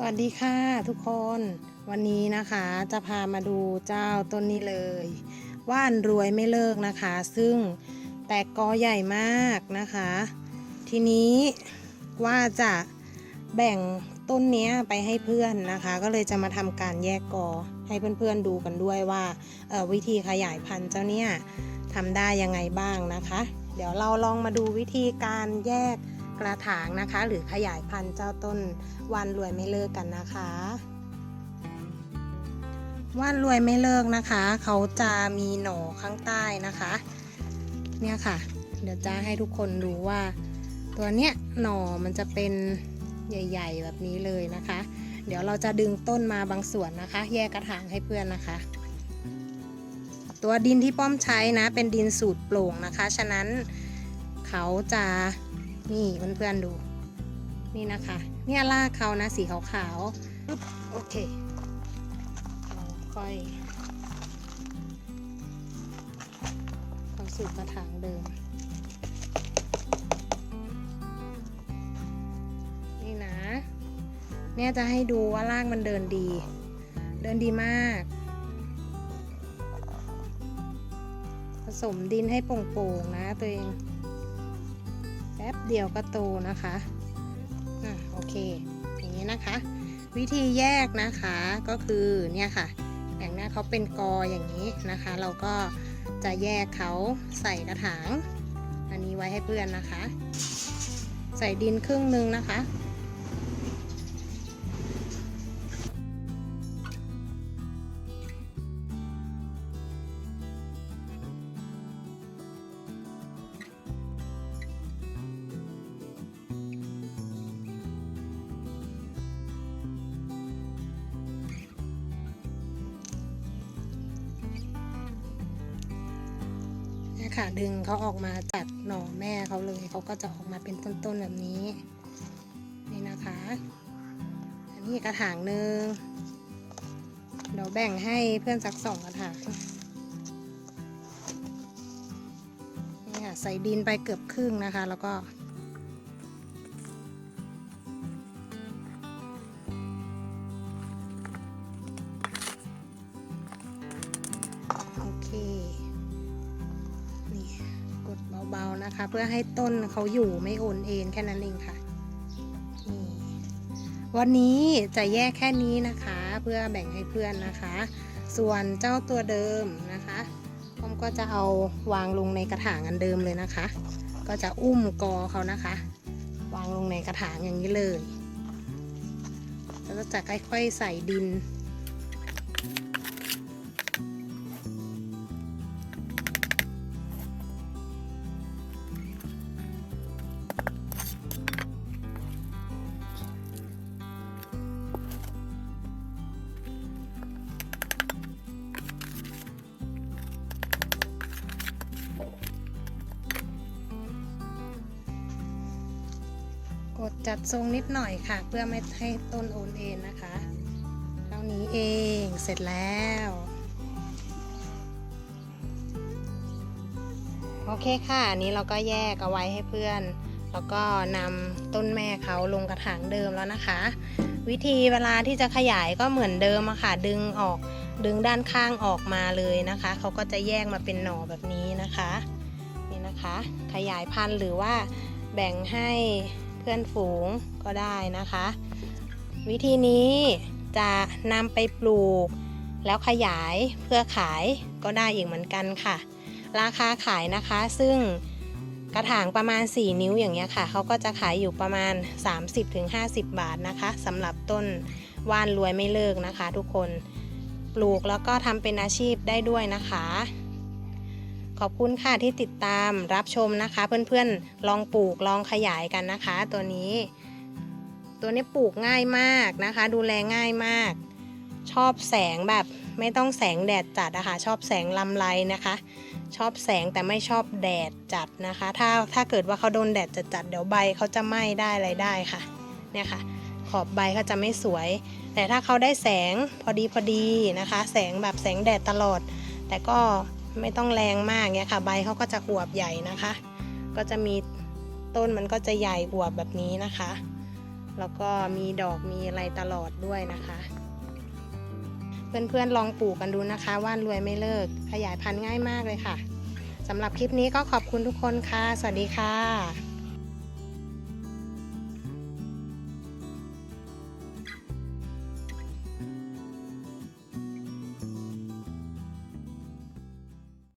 สวัสดีค่ะทุกคนวันนี้นะคะจะพามาดูเจ้าต้นนี้เลย ว่านรวยไม่เลิกนะคะ ซึ่งแตกกอใหญ่มากนะคะ ทีนี้ว่าจะแบ่งต้นนี้ไปให้เพื่อนนะคะ ก็เลยจะมาทำการแยกกอให้เพื่อนๆดูกันด้วยว่าออวิธีขยายพันธุ์เจ้าเนี้ยทำได้ยังไงบ้างนะคะ เดี๋ยวเราลองมาดูวิธีการแยก กระถางนะคะ หรือขยายพันธุ์เจ้าต้นวันรวยไม่เลิกกันนะคะว่านรวยไม่เลิกนะคะ เขาจะมีหน่อข้างใต้นะคะ เนี่ยค่ะ เดี๋ยวจะให้ทุกคนดูว่า ตัวเนี้ยหน่อมันจะเป็นใหญ่ ๆ แบบนี้เลยนะคะ เดี๋ยวเราจะดึงต้นมาบางส่วนนะคะ แยกกระถางให้เพื่อนนะคะ ตัวดินที่ป้อมใช้นะ เป็นดินสูตรโปร่งนะคะ ฉะนั้นเขาจะ นี่เพื่อนๆดู นี่นะคะ เนี่ยลากเขานะสีขาวๆโอเคเราค่อยเข้าสู่กระถางเดิม นี่นะ เนี่ยจะให้ดูว่าลากมันเดินดี เดินดีมากผสมดินให้โป่งๆนะตัวเอง แป๊บเดียวก็โตนะคะอะโอเค อย่างนี้นะคะ วิธีแยกนะคะก็คือเนี่ยค่ะ อย่างนี้เขาเป็นกออย่างนี้นะคะ เราก็จะแยกเขาใส่กระถาง อันนี้ไว้ให้เพื่อนนะคะ ใส่ดินครึ่งหนึ่งนะคะ ค่ะ ดึงเขาออกมาจากหน่อแม่เขาเลยเขาก็จะออกมาเป็นต้นๆแบบนี้นี่นะคะ อันนี้กกระถางหนึ่งเดี๋ยวแบ่งให้เพื่อนสักสองกระถางนี่ค่ะใส่ดินไปเกือบครึ่งนะคะ แล้วก็ เบาๆนะคะ เพื่อให้ต้นเขาอยู่ไม่โอนเอ็นแค่นั้นเองค่ะนี่วันนี้จะแยกแค่นี้นะคะ เพื่อแบ่งให้เพื่อนนะคะ ส่วนเจ้าตัวเดิมนะคะผมก็จะเอาวางลงในกระถางอันเดิมเลยนะคะ ก็จะอุ้มกอเขานะคะ วางลงในกระถางอย่างนี้เลยแล้วก็จะค่อยๆใส่ดิน จัดทรงนิดหน่อยค่ะ เพื่อไม่ให้ต้นโอนเอ็นนะคะเท่านี้เองเสร็จแล้วโอเคค่ะอันนี้เราก็แยกเอาไว้ให้เพื่อน แล้วก็นำต้นแม่เขาลงกระถางเดิมแล้วนะคะ วิธีเวลาที่จะขยายก็เหมือนเดิมอะค่ะ ดึงออกดึงด้านข้างออกมาเลยนะคะ เขาก็จะแยกมาเป็นหน่อแบบนี้นะคะ นี่นะคะ ขยายพันธุ์หรือว่าแบ่งให้ พื่อนฝูงก็ได้นะคะ วิธีนี้จะนำไปปลูก แล้วขยายเพื่อขายก็ได้อีกเหมือนกันค่ะ ราคาขายนะคะซึ่งกระถางประมาณ 4 นิ้วอย่างเงี้ยค่ะเขาก็จะขายอยู่ประมาณ 30-50 บาทนะคะสำหรับต้นว่านรวยไม่เลิกนะคะ ทุกคนปลูกแล้วก็ทำเป็นอาชีพได้ด้วยนะคะ ขอบคุณค่ะที่ติดตามรับชมนะคะ เพื่อนๆลองปลูกลองขยายกันนะคะ ตัวนี้ ตัวนี้ปลูกง่ายมากนะคะ ดูแลง่ายมาก ชอบแสงแบบไม่ต้องแสงแดดจัดนะคะชอบแสงลำไรนะคะ ชอบแสงแต่ไม่ชอบแดดจัดนะคะ ถ้าถ้าเกิดว่าเขาโดนแดดจัดๆเดี๋ยวใบเขาจะไหม้ได้อะไรได้ค่ะเนี่ยค่ะ ขอบใบเขาจะไม่สวย แต่ถ้าเขาได้แสงพอดีพอดีนะคะ แสงแบบแสงแดดตลอด แต่ก็ ไม่ต้องแรงมากเนี่ยค่ะ ใบเขาก็จะขวบใหญ่นะคะ ก็จะมีต้นมันก็จะใหญ่ขวบแบบนี้นะคะ แล้วก็มีดอกมีอะไรตลอดด้วยนะคะ เพื่อนๆลองปลูกกันดูนะคะว่านรวยไม่เลิก ขยายพันธุ์ง่ายมากเลยค่ะสำหรับคลิปนี้ก็ขอบคุณทุกคนค่ะ สวัสดีค่ะ